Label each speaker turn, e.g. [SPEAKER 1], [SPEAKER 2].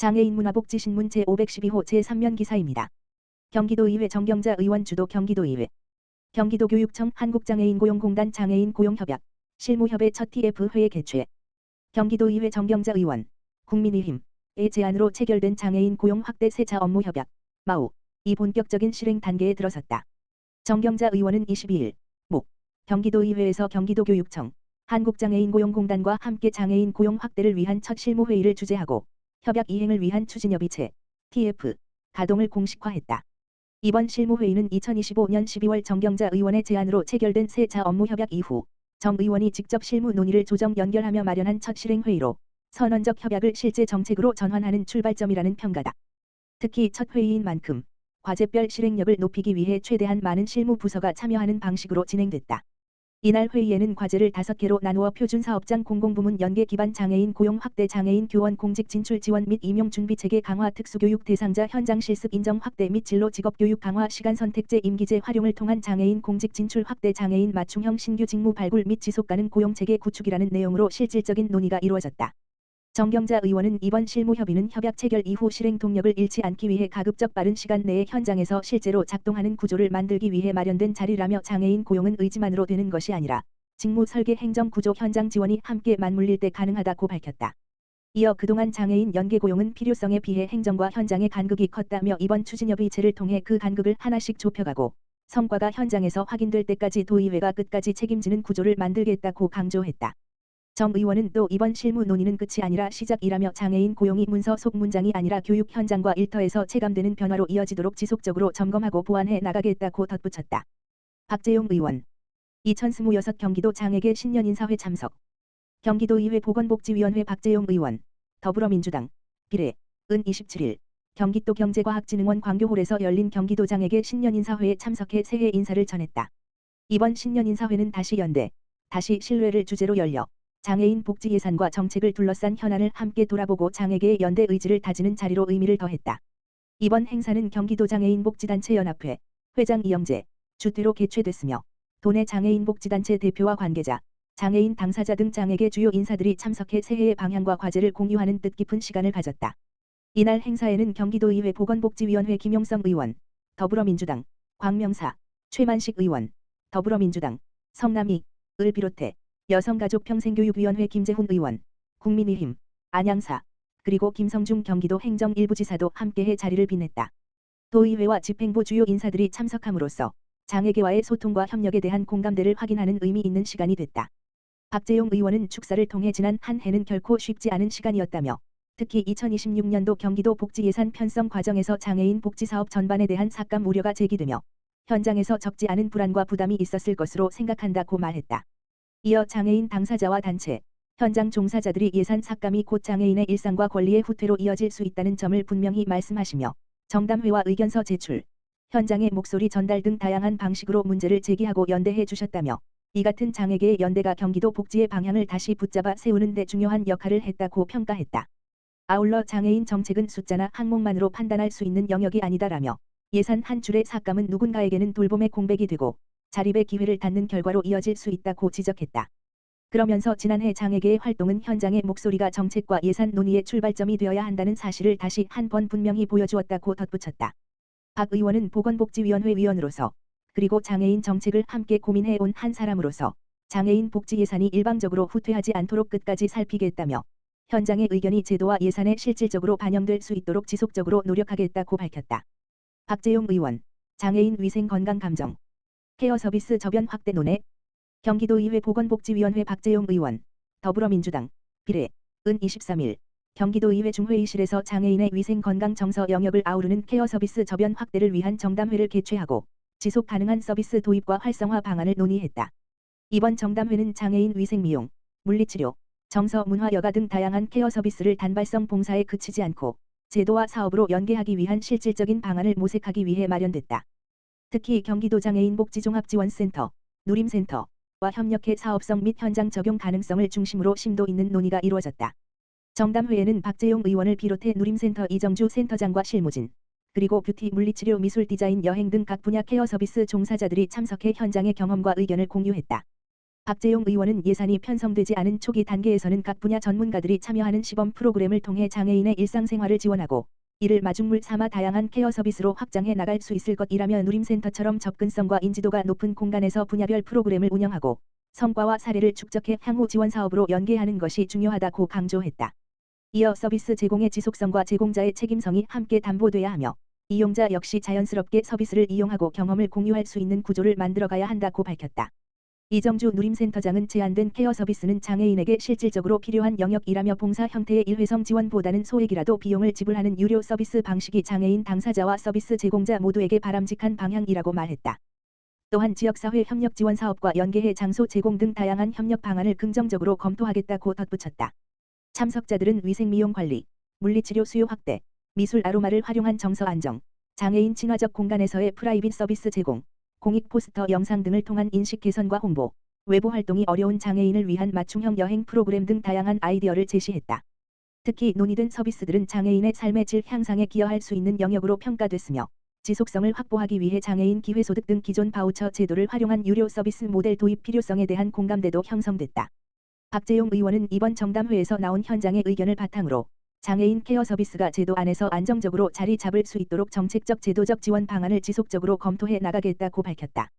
[SPEAKER 1] 장애인 문화복지신문 제512호 제3면 기사입니다. 경기도의회 정경자 의원 주도 경기도의회. 경기도교육청 한국장애인고용공단 장애인 고용협약. 실무협의 첫 TF회의 개최. 경기도의회 정경자 의원. 국민의힘의 제안으로 체결된 장애인 고용 확대 세차 업무 협약. 마우. 이 본격적인 실행 단계에 들어섰다. 정경자 의원은 22일 목. 경기도의회에서 경기도교육청. 한국장애인고용공단과 함께 장애인 고용 확대를 위한 첫 실무회의를 주재하고 협약 이행을 위한 추진협의체 TF 가동을 공식화했다. 이번 실무회의는 2025년 12월 정경자 의원의 제안으로 체결된 세차 업무 협약 이후 정 의원이 직접 실무 논의를 조정 연결하며 마련한 첫 실행회의로 선언적 협약을 실제 정책으로 전환하는 출발점이라는 평가다. 특히 첫 회의인 만큼 과제별 실행력을 높이기 위해 최대한 많은 실무 부서가 참여하는 방식으로 진행됐다. 이날 회의에는 과제를 5개로 나누어 표준 사업장 공공부문 연계 기반 장애인 고용 확대 장애인 교원 공직 진출 지원 및 임용 준비 체계 강화 특수교육 대상자 현장 실습 인정 확대 및 진로 직업 교육 강화 시간 선택제 임기제 활용을 통한 장애인 공직 진출 확대 장애인 맞춤형 신규 직무 발굴 및 지속 가능 고용 체계 구축이라는 내용으로 실질적인 논의가 이루어졌다. 정경자 의원은 이번 실무협의는 협약 체결 이후 실행 동력을 잃지 않기 위해 가급적 빠른 시간 내에 현장에서 실제로 작동하는 구조를 만들기 위해 마련된 자리라며 장애인 고용은 의지만으로 되는 것이 아니라 직무 설계 행정 구조 현장 지원이 함께 맞물릴 때 가능하다고 밝혔다. 이어 그동안 장애인 연계 고용은 필요성에 비해 행정과 현장의 간극이 컸다며 이번 추진협의체를 통해 그 간극을 하나씩 좁혀가고 성과가 현장에서 확인될 때까지 도의회가 끝까지 책임지는 구조를 만들겠다고 강조했다. 정 의원은 또 이번 실무 논의는 끝이 아니라 시작이라며 장애인 고용이 문서 속 문장이 아니라 교육 현장과 일터에서 체감되는 변화로 이어지도록 지속적으로 점검하고 보완해 나가겠다고 덧붙였다. 박재용 의원. 2026 경기도 장애계 신년인사회 참석. 경기도의회 보건복지위원회 박재용 의원. 더불어민주당. 비례. 은 27일. 경기도 경제과학진흥원 광교홀에서 열린 경기도 장애계 신년인사회에 참석해 새해 인사를 전했다. 이번 신년인사회는 다시 연대, 다시 신뢰를 주제로 열려 장애인 복지 예산과 정책을 둘러싼 현안을 함께 돌아보고 장애계의 연대 의지를 다지는 자리로 의미를 더했다. 이번 행사는 경기도 장애인 복지단체 연합회 회장 이영재 주뒤로 개최됐으며 도내 장애인 복지단체 대표와 관계자, 장애인 당사자 등 장애계 주요 인사들이 참석해 새해의 방향과 과제를 공유하는 뜻깊은 시간을 가졌다. 이날 행사에는 경기도의회 보건복지위원회 김용성 의원, 더불어민주당, 광명사, 최만식 의원, 더불어민주당, 성남이, 을 비롯해 여성가족평생교육위원회 김재훈 의원, 국민의힘, 안양사, 그리고 김성중 경기도 행정일부지사도 함께해 자리를 빛냈다. 도의회와 집행부 주요 인사들이 참석함으로써 장애계와의 소통과 협력에 대한 공감대를 확인하는 의미 있는 시간이 됐다. 박재용 의원은 축사를 통해 지난 한 해는 결코 쉽지 않은 시간이었다며 특히 2026년도 경기도 복지예산 편성 과정에서 장애인 복지사업 전반에 대한 삭감 우려가 제기되며 현장에서 적지 않은 불안과 부담이 있었을 것으로 생각한다고 말했다. 이어 장애인 당사자와 단체, 현장 종사자들이 예산 삭감이 곧 장애인의 일상과 권리의 후퇴로 이어질 수 있다는 점을 분명히 말씀하시며 정담회와 의견서 제출, 현장의 목소리 전달 등 다양한 방식으로 문제를 제기하고 연대해 주셨다며 이 같은 장애계의 연대가 경기도 복지의 방향을 다시 붙잡아 세우는 데 중요한 역할을 했다고 평가했다. 아울러 장애인 정책은 숫자나 항목만으로 판단할 수 있는 영역이 아니다라며 예산 한 줄의 삭감은 누군가에게는 돌봄의 공백이 되고 자립의 기회를 닫는 결과로 이어질 수 있다고 지적했다. 그러면서 지난해 장애계의 활동은 현장의 목소리가 정책과 예산 논의의 출발점이 되어야 한다는 사실을 다시 한 번 분명히 보여주었다고 덧붙였다. 박 의원은 보건복지위원회 위원으로서 그리고 장애인 정책을 함께 고민해 온 한 사람으로서 장애인 복지 예산이 일방적으로 후퇴하지 않도록 끝까지 살피겠다며 현장의 의견이 제도와 예산에 실질적으로 반영될 수 있도록 지속적으로 노력하겠다고 밝혔다. 박재용 의원, 장애인 위생 건강 감정, 케어 서비스 저변 확대 논의 경기도 의회 보건복지위원회 박재용 의원 더불어민주당 비례 은 23일 경기도 의회 중회의실에서 장애인의 위생 건강 정서 영역을 아우르는 케어 서비스 저변 확대를 위한 정담회를 개최하고 지속 가능한 서비스 도입과 활성화 방안을 논의했다. 이번 정담회는 장애인 위생 미용, 물리치료, 정서 문화 여가 등 다양한 케어 서비스를 단발성 봉사에 그치지 않고 제도와 사업으로 연계하기 위한 실질적인 방안을 모색하기 위해 마련됐다. 특히 경기도 장애인 복지종합지원센터, 누림센터와 협력해 사업성 및 현장 적용 가능성을 중심으로 심도 있는 논의가 이루어졌다. 정담회에는 박재용 의원을 비롯해 누림센터 이정주 센터장과 실무진, 그리고 뷰티 물리치료 미술 디자인 여행 등 각 분야 케어 서비스 종사자들이 참석해 현장의 경험과 의견을 공유했다. 박재용 의원은 예산이 편성되지 않은 초기 단계에서는 각 분야 전문가들이 참여하는 시범 프로그램을 통해 장애인의 일상생활을 지원하고 이를 마중물 삼아 다양한 케어 서비스로 확장해 나갈 수 있을 것이라며 누림센터처럼 접근성과 인지도가 높은 공간에서 분야별 프로그램을 운영하고 성과와 사례를 축적해 향후 지원 사업으로 연계하는 것이 중요하다고 강조했다. 이어 서비스 제공의 지속성과 제공자의 책임성이 함께 담보돼야 하며 이용자 역시 자연스럽게 서비스를 이용하고 경험을 공유할 수 있는 구조를 만들어가야 한다고 밝혔다. 이정주 누림센터장은 제한된 케어 서비스는 장애인에게 실질적으로 필요한 영역이라며 봉사 형태의 일회성 지원보다는 소액이라도 비용을 지불하는 유료 서비스 방식이 장애인 당사자와 서비스 제공자 모두에게 바람직한 방향이라고 말했다. 또한 지역사회 협력 지원 사업과 연계해 장소 제공 등 다양한 협력 방안을 긍정적으로 검토하겠다고 덧붙였다. 참석자들은 위생 미용 관리, 물리치료 수요 확대, 미술 아로마를 활용한 정서 안정, 장애인 친화적 공간에서의 프라이빗 서비스 제공, 공익 포스터 영상 등을 통한 인식 개선과 홍보, 외부 활동이 어려운 장애인을 위한 맞춤형 여행 프로그램 등 다양한 아이디어를 제시했다. 특히 논의된 서비스들은 장애인의 삶의 질 향상에 기여할 수 있는 영역으로 평가됐으며 지속성을 확보하기 위해 장애인 기회소득 등 기존 바우처 제도를 활용한 유료 서비스 모델 도입 필요성에 대한 공감대도 형성됐다. 박재용 의원은 이번 정담회에서 나온 현장의 의견을 바탕으로 장애인 케어 서비스가 제도 안에서 안정적으로 자리 잡을 수 있도록 정책적 제도적 지원 방안을 지속적으로 검토해 나가겠다고 밝혔다.